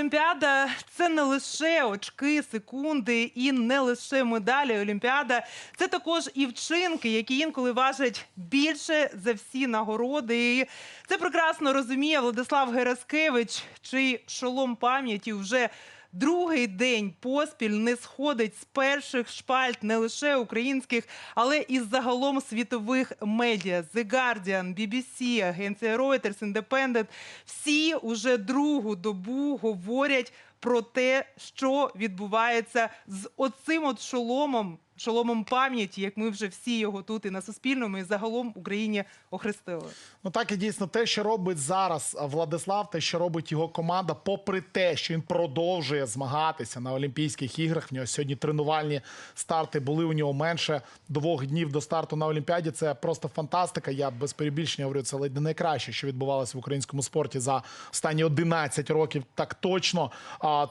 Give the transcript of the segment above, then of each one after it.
Олімпіада це не лише очки, секунди і не лише медалі. Олімпіада це також і вчинки, які інколи важать більше за всі нагороди. І це прекрасно розуміє Владислав Гераскевич, чий шолом пам'яті вже. Другий день поспіль не сходить з перших шпальт не лише українських, але і загалом світових медіа. The Guardian, BBC, агенція Reuters, Independent. Всі уже другу добу говорять про те, що відбувається з оцим от шоломом, шоломом пам'яті, як ми вже всі його тут і на Суспільному, і загалом Україні охрестили. Ну так і дійсно те, що робить зараз Владислав, те, що робить його команда, попри те, що він продовжує змагатися на Олімпійських іграх. В нього сьогодні тренувальні старти були у нього менше двох днів до старту на Олімпіаді. Це просто фантастика. Я без перебільшення говорю, це ледь не найкраще, що відбувалося в українському спорті за останні 11 років. Так точно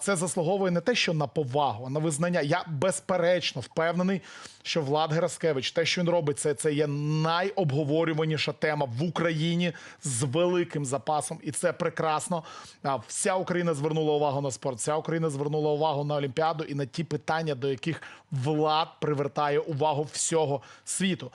це заслуговує не те, що на повагу, а на визнання. Я безперечно впевнений, що Влад Гераскевич, те, що він робить, це, це є найобговорюваніша тема в Україні з великим запасом, і це прекрасно. Вся Україна звернула увагу на спорт, вся Україна звернула увагу на Олімпіаду і на ті питання, до яких влад привертає увагу всього світу.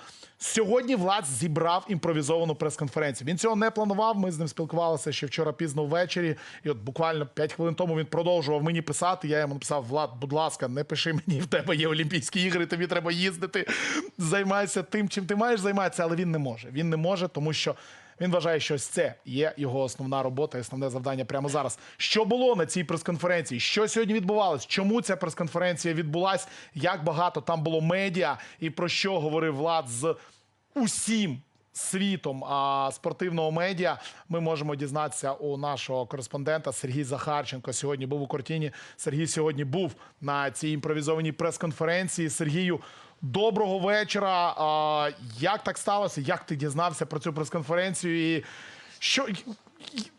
Сьогодні влад зібрав імпровізовану прес-конференцію. Він цього не планував. Ми з ним спілкувалися ще вчора пізно ввечері. І от буквально 5 хвилин тому він продовжував мені писати. Я йому написав: Влад, будь ласка, не пиши мені, в тебе є Олімпійські ігри, тобі треба їздити. Займайся тим, чим ти маєш займатися, але він не може. Він не може, тому що. Він вважає, що ось це є його основна робота, основне завдання прямо зараз. Що було на цій прес-конференції? Що сьогодні відбувалось? Чому ця прес-конференція відбулась? Як багато там було медіа, і про що говорив Влад з усім світом а, спортивного медіа? Ми можемо дізнатися у нашого кореспондента Сергій Захарченко. Сьогодні був у Кортіні. Сергій сьогодні був на цій імпровізованій прес-конференції. Сергію. Доброго вечора. А, як так сталося? Як ти дізнався про цю прес-конференцію? І що,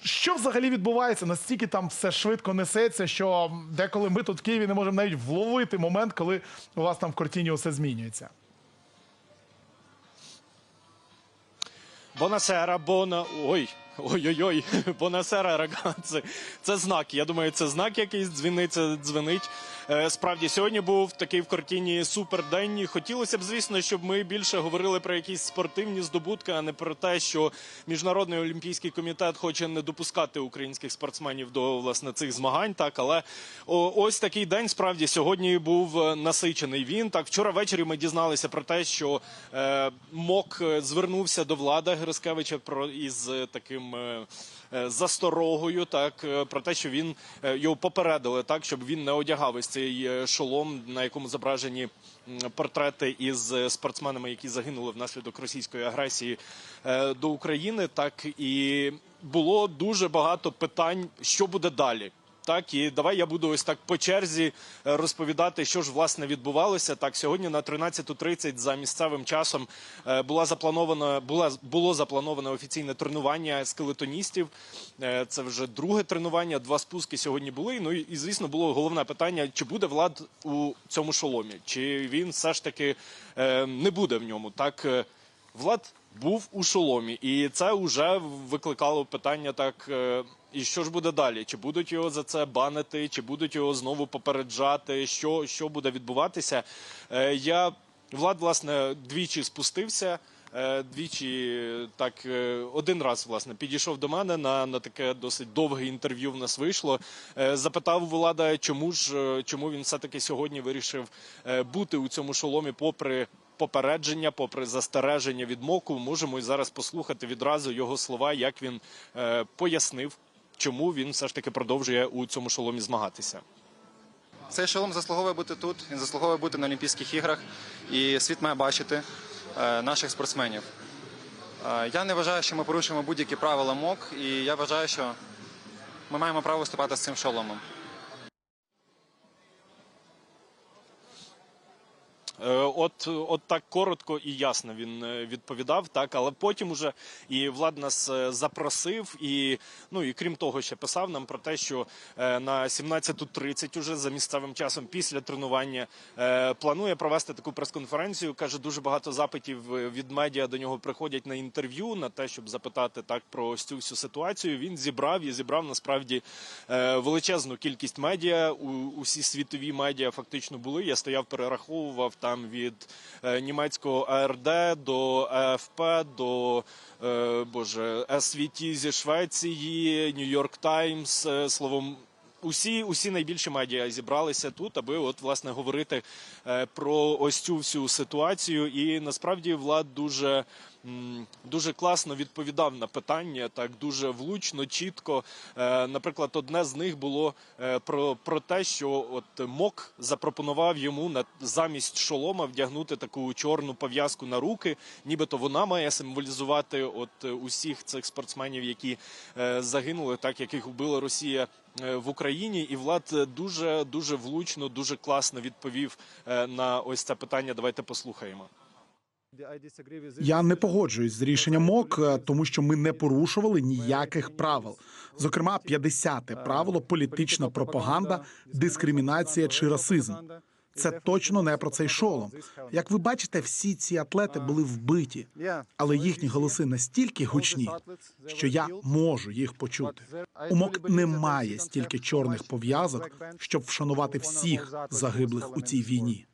що взагалі відбувається? Настільки там все швидко несеться, що деколи ми тут в Києві не можемо навіть вловити момент, коли у вас там в Кортіні все змінюється. Бонасера, бона. Ой. Ой-ой-ой, Бонасера, рагаци. Це знак. Я думаю, це знак якийсь дзвіниться, дзвенить. Е, Справді, сьогодні був такий в картині супердень. Хотілося б, звісно, щоб ми більше говорили про якісь спортивні здобутки, а не про те, що міжнародний олімпійський комітет хоче не допускати українських спортсменів до власне цих змагань. Так, але ось такий день справді сьогодні був е, насичений. Він так вчора ввечері ми дізналися про те, що е, МОК звернувся до влада Гераскевича про із таким. Засторогою, так про те, що він його попередили, так щоб він не одягав ось цей е, шолом, на якому зображені портрети із е, спортсменами, які загинули внаслідок російської агресії е, до України. Так і було дуже багато питань, що буде далі. Так, і давай я буду ось так по черзі е, розповідати, що ж власне відбувалося. Так, сьогодні на 13.30 за місцевим часом е, була запланована була було заплановане офіційне тренування скелетоністів. Е, Це вже друге тренування. Два спуски сьогодні були. Ну і звісно було головне питання: чи буде влад у цьому шоломі, чи він все ж таки не буде в ньому. Так влад був у шоломі, і це вже викликало питання так. е, І що ж буде далі? Чи будуть його за це банити, чи будуть його знову попереджати? Що, що буде відбуватися? Е, Я влад, власне, двічі спустився. е, Двічі так один раз власне підійшов до мене на, на таке досить довге інтерв'ю. В нас вийшло. Запитав влада, чому ж чому він все таки сьогодні вирішив бути у цьому шоломі, попри попередження, попри застереження від моку. Можемо і зараз послухати відразу його слова, як він е, пояснив, чому він все ж таки продовжує у цьому шоломі змагатися. Цей шолом заслуговує бути тут, він заслуговує бути на Олімпійських іграх, і світ має бачити е, наших спортсменів. Е, я не вважаю, що ми порушуємо будь-які правила МОК, і я вважаю, що ми маємо право виступати з цим шоломом. От, от так коротко і ясно він е, відповідав, так, але потім уже і Влад нас е, запросив, і ну і крім того, ще писав нам про те, що е, на 17.30 уже за місцевим часом після тренування е, планує провести таку прес-конференцію. каже, дуже багато запитів е, від медіа до нього приходять на інтерв'ю на те, щоб запитати так про ось цю всю ситуацію. Він зібрав і зібрав насправді е, величезну кількість медіа. Усі світові медіа фактично були. Я стояв, перераховував там від е, німецького АРД до АФП до е, боже СВТ зі Швеції, Нью-Йорк Таймс. е, Словом, усі, усі найбільші медіа зібралися тут, аби от власне говорити е, про ось цю всю ситуацію. І насправді влад дуже. Дуже класно відповідав на питання, так дуже влучно, чітко. Е, Наприклад, одне з них було е, про, про те, що от МОК запропонував йому на замість шолома вдягнути таку чорну пов'язку на руки, нібито вона має символізувати от усіх цих спортсменів, які загинули, так яких вбила Росія в Україні. І влад е, дуже дуже влучно, дуже класно відповів е, на ось це питання. Давайте послухаємо. Я не погоджуюсь з рішенням МОК, е, тому що ми не порушували ніяких правил. Зокрема, 50-те правило політична пропаганда, дискримінація чи расизм. Це точно не про цей шолом. Як ви бачите, всі ці атлети були вбиті, але їхні голоси настільки гучні, що я можу їх почути. У МОК немає стільки чорних пов'язок, щоб вшанувати всіх загиблих у цій війні.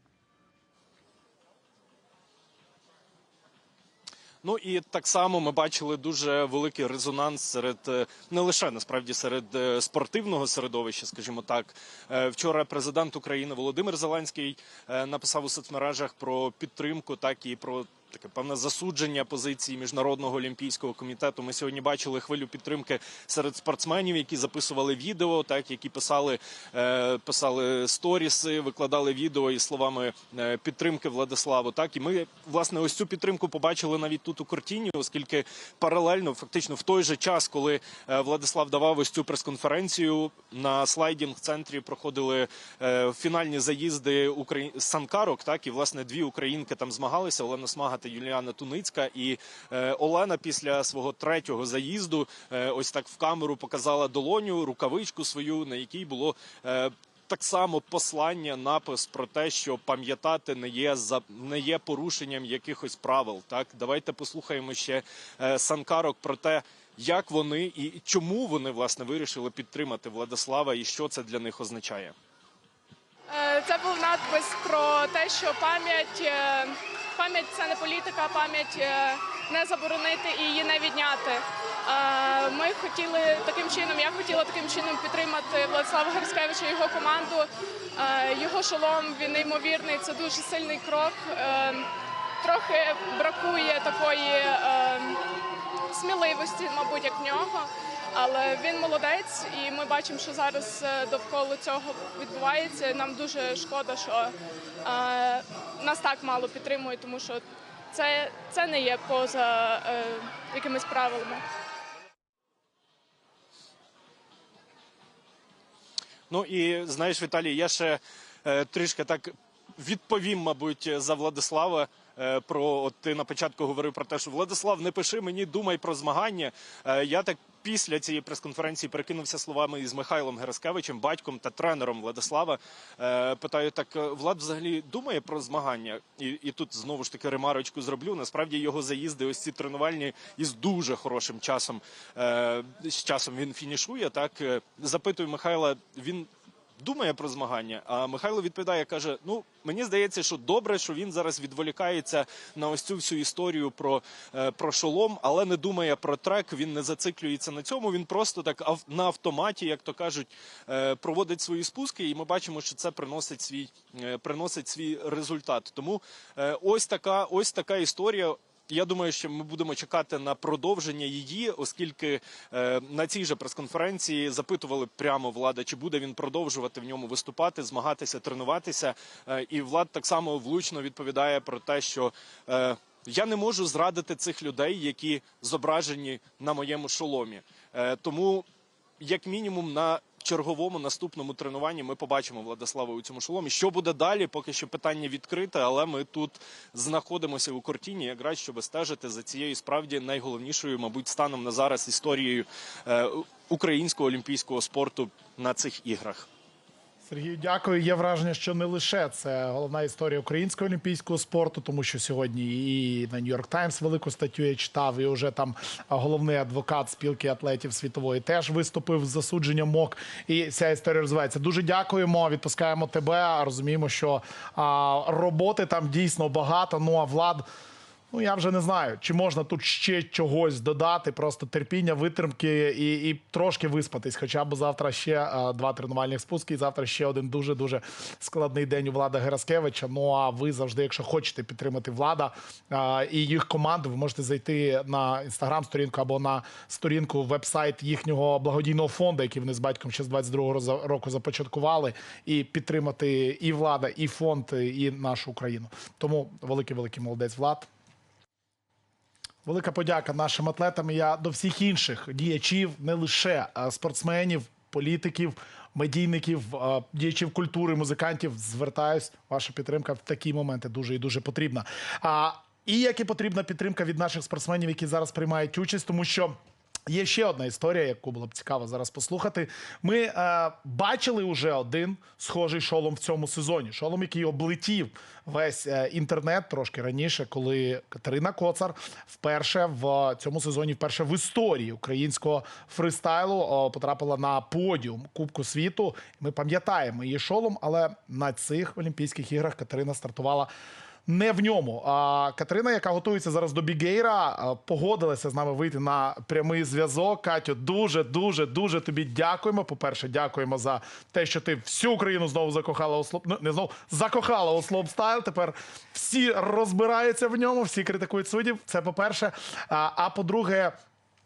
Ну і так само ми бачили дуже великий резонанс серед е, не лише насправді серед е, спортивного середовища, скажімо так. Е, Вчора президент України Володимир Зеленський написав у соцмережах про підтримку, так і про. Таке певне засудження позиції міжнародного олімпійського комітету. Ми сьогодні бачили хвилю підтримки серед спортсменів, які записували відео, так які писали, е, писали сторіси, викладали відео із словами е, підтримки Владиславу. Так і ми власне ось цю підтримку побачили навіть тут у Кортіні, оскільки паралельно, фактично, в той же час, коли е, Владислав давав ось цю прес-конференцію, на слайдінг центрі проходили фінальні заїзди санкарок. Так і власне дві українки там змагалися. Олена Смага та Юліана Туницька. І е, Олена після свого третього заїзду е, ось так в камеру показала долоню, рукавичку свою, на якій було. Е, так само послання, напис про те, що пам'ятати не є за не є порушенням якихось правил. Так, давайте послухаємо ще санкарок про те, як вони і чому вони власне вирішили підтримати Владислава, і що це для них означає. Е, Це був надпис про те, що пам'ять е, пам'ять це не політика, пам'ять е, не заборонити і її не відняти. Ми хотіли таким чином, я хотіла таким чином підтримати Владислава Герскевича його команду. Його шолом він неймовірний, це дуже сильний крок. Трохи бракує такої е, сміливості, мабуть, як в нього. Але він молодець, і ми бачимо, що зараз е, довкола цього відбувається. Нам дуже шкода, що е, нас так мало підтримують, тому що це, це не є поза е, якимись правилами. Ну і знаєш, Віталій, я ще е, трішки так відповім, мабуть, за Владислава. е, Про от ти на початку говорив про те, що Владислав, не пиши мені, думай про змагання. Е, Я так після цієї прес-конференції перекинувся словами із Михайлом Гераскевичем, батьком та тренером Владислава. Е, Питаю, так е, Влад взагалі думає про змагання? І, і тут знову ж таки ремарочку зроблю. Насправді його заїзди, ось ці тренувальні із дуже хорошим часом. е, З часом він фінішує. Так запитую Михайла, він думає про змагання. А Михайло відповідає, каже: Ну мені здається, що добре, що він зараз відволікається на ось цю всю історію про, е, про шолом, але не думає про трек. Він не зациклюється на цьому. Він просто так на автоматі, як то кажуть, е, проводить свої спуски, і ми бачимо, що це приносить свій е, приносить свій результат. Тому ось така, ось така історія. Я думаю, що ми будемо чекати на продовження її, оскільки е, на цій же прес-конференції запитували прямо влада, чи буде він продовжувати в ньому виступати, змагатися, тренуватися. Е, і влад так само влучно відповідає про те, що е, я не можу зрадити цих людей, які зображені на моєму шоломі. Тому як мінімум на черговому наступному тренуванні ми побачимо Владислава у цьому шоломі. Що буде далі? Поки що питання відкрите, але ми тут знаходимося у Кортіні, якраз щоб стежити за цією справді найголовнішою, мабуть, станом на зараз історією е, українського олімпійського спорту на цих іграх. Сергію, дякую. Є враження, що не лише це головна історія українського олімпійського спорту, тому що сьогодні і на Нью-Йорк Таймс велику статтю я читав, і вже там головний адвокат спілки атлетів світової теж виступив з засудженням МОК. І ця історія розвивається. Дуже дякуємо. Відпускаємо тебе. Розуміємо, що роботи там дійсно багато. Ну а влад. Ну, я вже не знаю, чи можна тут ще чогось додати, просто терпіння, витримки і, і трошки виспатись. Хоча б завтра ще а, два тренувальних спуски, і завтра ще один дуже дуже складний день у Влада Гераскевича. Ну а ви завжди, якщо хочете підтримати влада а, і їх команду, ви можете зайти на інстаграм-сторінку або на сторінку веб-сайт їхнього благодійного фонду, який вони з батьком ще з 22-го роза- року започаткували, і підтримати і влада, і фонд, і нашу Україну. Тому великий великий молодець влад. Велика подяка нашим атлетам. Я до всіх інших діячів, не лише е, спортсменів, політиків, медійників, е, діячів культури, музикантів. Звертаюсь, ваша підтримка в такі моменти дуже і дуже потрібна. І як і потрібна підтримка від наших спортсменів, які зараз приймають участь, тому що. Є ще одна історія, яку було б цікаво зараз послухати. Ми е, бачили уже один схожий шолом в цьому сезоні. Шолом, який облетів весь е, інтернет трошки раніше, коли Катерина Коцар вперше в цьому сезоні, вперше в історії українського фристайлу о, потрапила на подіум Кубку світу. Ми пам'ятаємо її шолом, але на цих Олімпійських іграх Катерина стартувала не в ньому. А Катерина, яка готується зараз до Бігейра, погодилася з нами вийти на прямий зв'язок. Катю, дуже, дуже, дуже тобі дякуємо. По-перше, дякуємо за те, що ти всю Україну знову закохала у слоп... ну, не знову закохала у слоп-стайл. Тепер всі розбираються в ньому, всі критикують суддів. Це по-перше. А, а по-друге,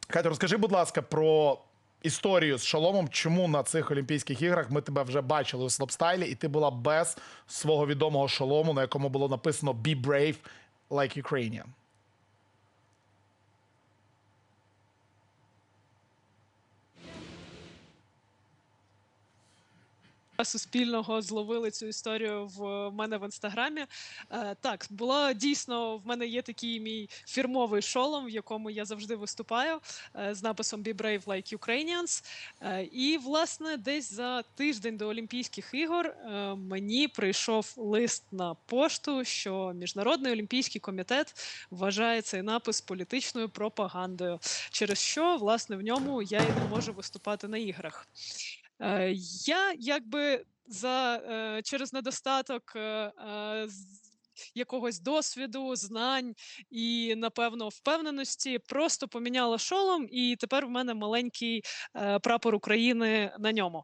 Катю, розкажи, будь ласка, про. Історію з шоломом, чому на цих Олімпійських іграх ми тебе вже бачили у слабстайлі, і ти була без свого відомого шолому, на якому було написано «Be brave like Ukrainian». Суспільного зловили цю історію в мене в інстаграмі. Е, так, було дійсно в мене є такий мій фірмовий шолом, в якому я завжди виступаю е, з написом Be Brave Like Ukrainians. Е, і, власне, десь за тиждень до Олімпійських ігор е, мені прийшов лист на пошту, що Міжнародний олімпійський комітет вважає цей напис політичною пропагандою, через що власне в ньому я і не можу виступати на іграх. Е, Я якби за е, через недостаток е, якогось досвіду, знань і, напевно, впевненості просто поміняла шолом, і тепер в мене маленький е, прапор України на ньому.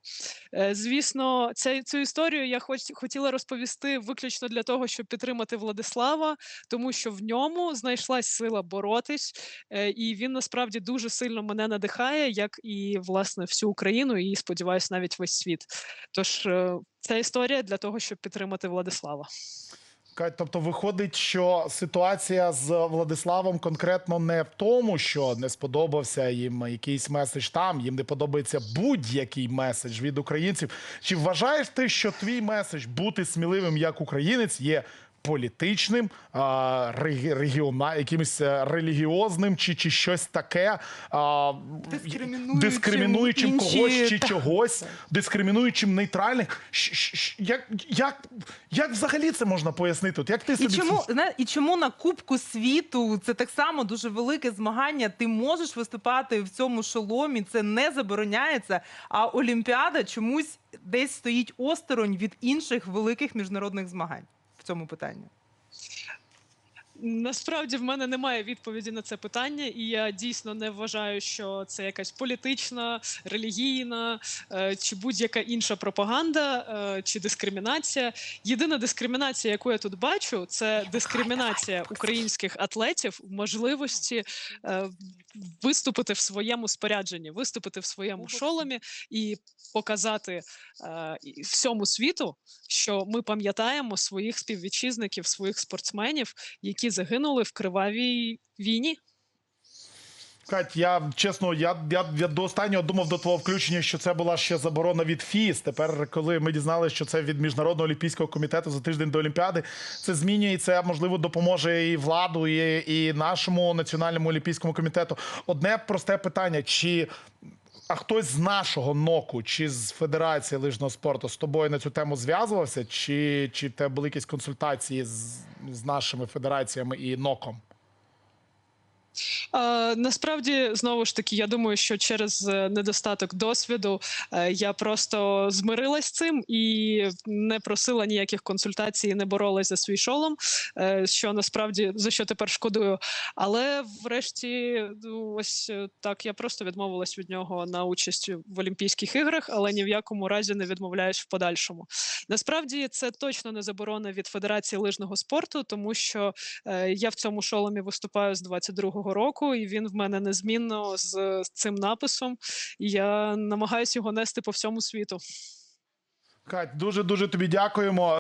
Е, Звісно, ця, цю історію я хоч, хотіла розповісти виключно для того, щоб підтримати Владислава, тому що в ньому знайшлась сила боротись, е, і він насправді дуже сильно мене надихає, як і власне всю Україну, і сподіваюся, навіть весь світ. Тож е, ця історія для того, щоб підтримати Владислава. Тобто виходить, що ситуація з Владиславом конкретно не в тому, що не сподобався їм якийсь меседж там, їм не подобається будь-який меседж від українців. Чи вважаєш ти, що твій меседж бути сміливим як українець є політичним, а, регіона, якимось е, релігіозним чи, чи щось таке, а, Дискримінуючим інші- когось чи Так. чогось, дискримінуючим нейтральних? Як, як, як взагалі це можна пояснити? От як ти І чому, це- і чому на Кубку світу це так само дуже велике змагання? Ти можеш виступати в цьому шоломі, це не забороняється. А Олімпіада чомусь десь стоїть осторонь від інших великих міжнародних змагань в цьому питанні. Насправді в мене немає відповіді на це питання, і я дійсно не вважаю, що це якась політична, релігійна е, чи будь-яка інша пропаганда е, чи дискримінація. Єдина дискримінація, яку я тут бачу, це дискримінація українських атлетів в можливості е, виступити в своєму спорядженні, виступити в своєму шоломі і показати всьому світу, що ми пам'ятаємо своїх співвітчизників, своїх спортсменів, які загинули в кривавій війні. Кать, я чесно, я, я, я до останнього думав до твого включення, що це була ще заборона від ФІС. Тепер, коли ми дізналися, що це від Міжнародного олімпійського комітету за тиждень до Олімпіади, це змінює і це можливо допоможе і владу, і, і нашому національному олімпійському комітету. Одне просте питання: чи а хтось з нашого ноку чи з Федерації лижного спорту з тобою на цю тему зв'язувався? Чи, чи в тебе були якісь консультації з, з нашими федераціями і ноком? Е, насправді, знову ж таки, я думаю, що через е, недостаток досвіду е, я просто змирилась з цим і не просила ніяких консультацій, не боролась за свій шолом, що насправді за що тепер шкодую. Але врешті, ну, ось так, я просто відмовилась від нього на участь в Олімпійських іграх, але ні в якому разі не відмовляюсь в подальшому. Насправді це точно не заборона від Федерації лижного спорту, тому що я в цьому шоломі виступаю з 22-го року, і він в мене незмінно з, цим написом. І я намагаюся його нести по всьому світу. Кать, дуже дуже тобі дякуємо.